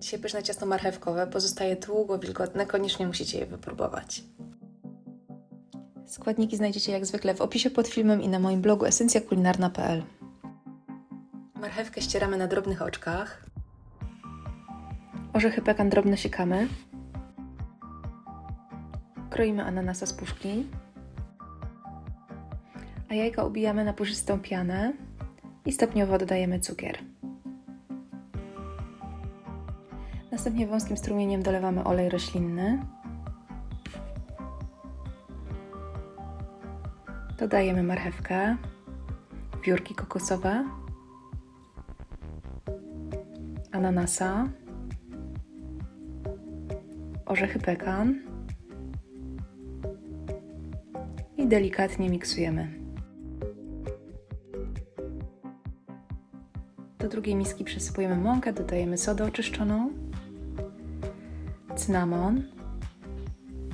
Dzisiaj pyszne ciasto marchewkowe, pozostaje długo wilgotne, koniecznie musicie je wypróbować. Składniki znajdziecie jak zwykle w opisie pod filmem i na moim blogu esencjakulinarna.pl Marchewkę ścieramy na drobnych oczkach. Orzechy pekan drobno siekamy. Kroimy ananasa z puszki. A jajka ubijamy na puszystą pianę i stopniowo dodajemy cukier. Następnie wąskim strumieniem dolewamy olej roślinny. Dodajemy marchewkę, wiórki kokosowe, ananasa, orzechy pekan i delikatnie miksujemy. Do drugiej miski przysypujemy mąkę, dodajemy sodę oczyszczoną, cynamon,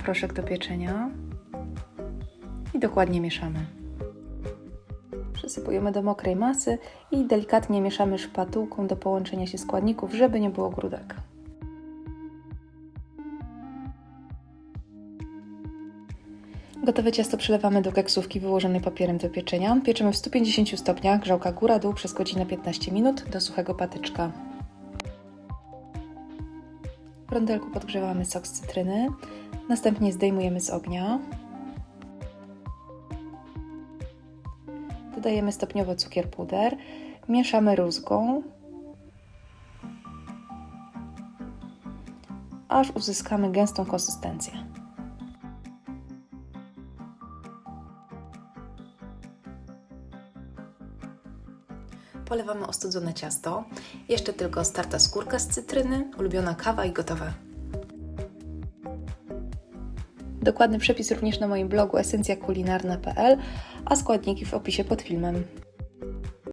proszek do pieczenia i dokładnie mieszamy. Przysypujemy do mokrej masy i delikatnie mieszamy szpatułką do połączenia się składników, żeby nie było grudek. Gotowe ciasto przelewamy do keksówki wyłożonej papierem do pieczenia. Pieczemy w 150 stopniach, grzałka góra-dół przez godzinę 15 minut do suchego patyczka. W rondelku podgrzewamy sok z cytryny, następnie zdejmujemy z ognia. Dodajemy stopniowo cukier puder, mieszamy rózgą, aż uzyskamy gęstą konsystencję. Polewamy ostudzone ciasto. Jeszcze tylko starta skórka z cytryny, ulubiona kawa i gotowe. Dokładny przepis również na moim blogu esencjakulinarna.pl, a składniki w opisie pod filmem.